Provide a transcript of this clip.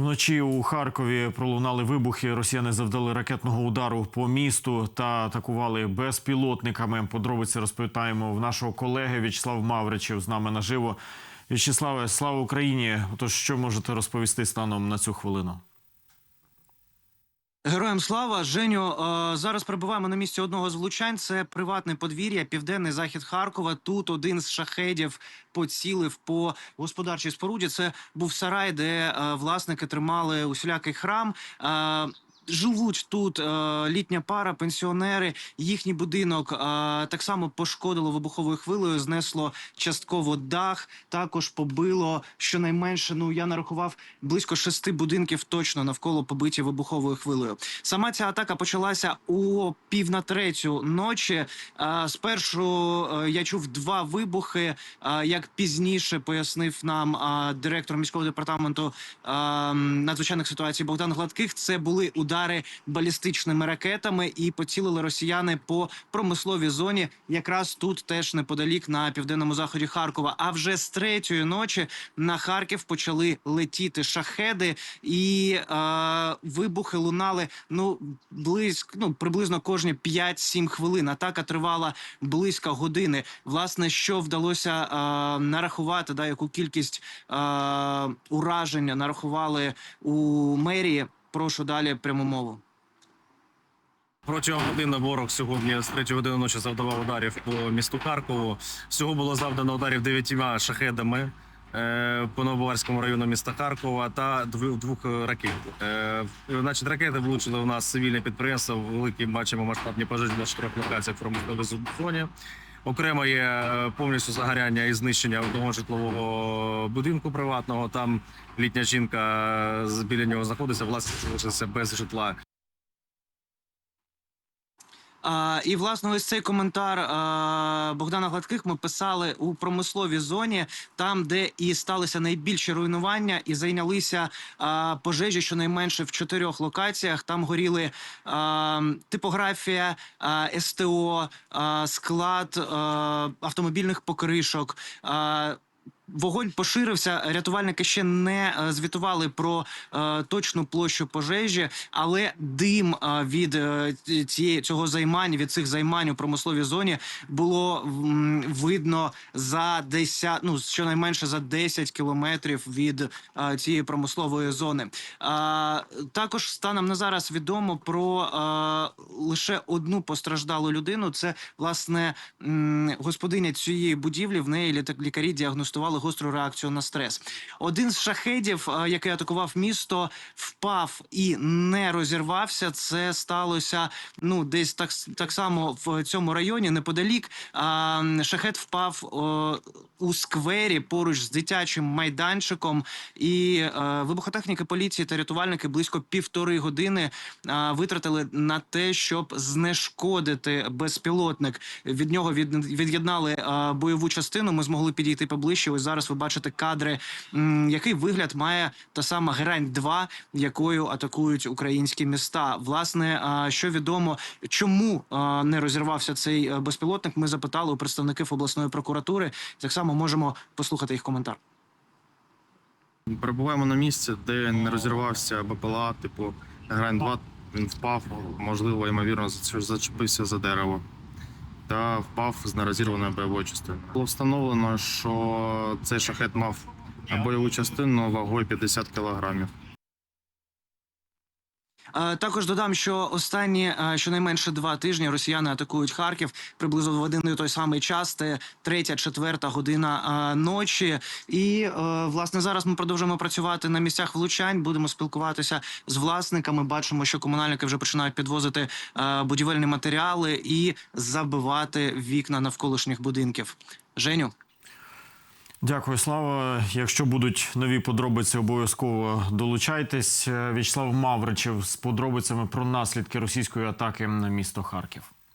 Вночі у Харкові пролунали вибухи. Росіяни завдали ракетного удару по місту та атакували безпілотниками. Подробиці розповідаємо в нашого колеги В'ячеслав Мавричів з нами наживо. В'ячеславе, слава Україні! Тож що можете розповісти станом на цю хвилину? Героям слава Женю. е, зараз перебуваємо на місці одного з влучань. Це приватне подвір'я, південний захід Харкова. Тут один з шахедів поцілив по господарчій споруді. Це був сарай, де е, власники тримали усілякий храм. Живуть тут е, літня пара, пенсіонери. Їхній будинок е, так само пошкодило вибуховою хвилею, знесло частково дах. Також побило щонайменше. Ну я нарахував близько шести будинків точно навколо побиті вибуховою хвилею. Сама ця атака почалася о пів на третю ночі. Е, спершу я чув два вибухи. Як пізніше пояснив нам директор міського департаменту е, надзвичайних ситуацій Богдан Гладких. Це були удари балістичними ракетами, і поцілили росіяни по промисловій зоні, якраз тут теж неподалік на південному заході Харкова. А вже з третьої ночі на Харків почали летіти шахеди, і е, вибухи лунали ну близько ну приблизно кожні 5-7 хвилин. Атака тривала близько години. Власне, що вдалося е, нарахувати, да яку кількість е, ураження нарахували у мерії. Прошу далі пряму мову. Протягом години ворог сьогодні з 3 години ночі завдавав ударів по місту Харкову. Всього було завдано ударів дев'ятьма шахедами е, по Новобаварському району міста Харкова та двох, ракет. Е, значить, ракети влучили у нас цивільне підприємство. Великі бачимо масштабні пожежі на чотирьох локаціях в промисловій зоні. Окремо є е, повністю загоряння і знищення одного житлового будинку приватного. Там літня жінка е, біля нього знаходиться, власне, залишилася без житла. А, і власне ось цей коментар а, Богдана Гладких ми писали у промисловій зоні, там де і сталися найбільші руйнування, і зайнялися а, пожежі щонайменше в чотирьох локаціях. Там горіли а, типографія, а, СТО, а, склад а, автомобільних покришок. А, Вогонь поширився. Рятувальники ще не е, звітували про е, точну площу пожежі, але дим е, від цієї цього займання від цих займань у промисловій зоні було видно за 10, ну щонайменше за 10 кілометрів від цієї промислової зони. Також станом на зараз відомо про лише одну постраждалу людину. Це власне господиня цієї будівлі. В неї лікарі діагностували гостру реакцію на стрес. Один з шахедів, е, який атакував місто, впав і не розірвався. Це сталося ну десь так так само в цьому районі, неподалік. А, шахет впав у сквері поруч з дитячим майданчиком. І е, вибухотехніки поліції та рятувальники близько півтори години витратили на те, щоб знешкодити безпілотник. Від нього від, від'єднали бойову частину. Ми змогли підійти поближче. Ось зараз ви бачите кадри, який вигляд має та сама грань 2 якою атакують українські міста. Власне, що відомо, чому не розірвався цей е, безпілотник? Ми запитали у представників обласної прокуратури. Так само можемо послухати їх коментар. Перебуваємо на місці, де не розірвався БПЛА, типу грань 2 він впав, можливо, ймовірно, зач- зачепився за дерево та впав з нерозірваною бойовою частиною. Було встановлено, що цей шахет мав бойову частину вагою 50 кілограмів. Також додам, що останні щонайменше два тижні росіяни атакують Харків приблизно в один і той самий час. Це третя, четверта година ночі. І власне зараз ми продовжуємо працювати на місцях влучань. Будемо спілкуватися з власниками. Бачимо, що комунальники вже починають підвозити будівельні матеріали і забивати вікна навколишніх будинків. Женю. Дякую, Слава. Якщо будуть нові подробиці, обов'язково долучайтесь. В'ячеслав Мавричев з подробицями про наслідки російської атаки на місто Харків.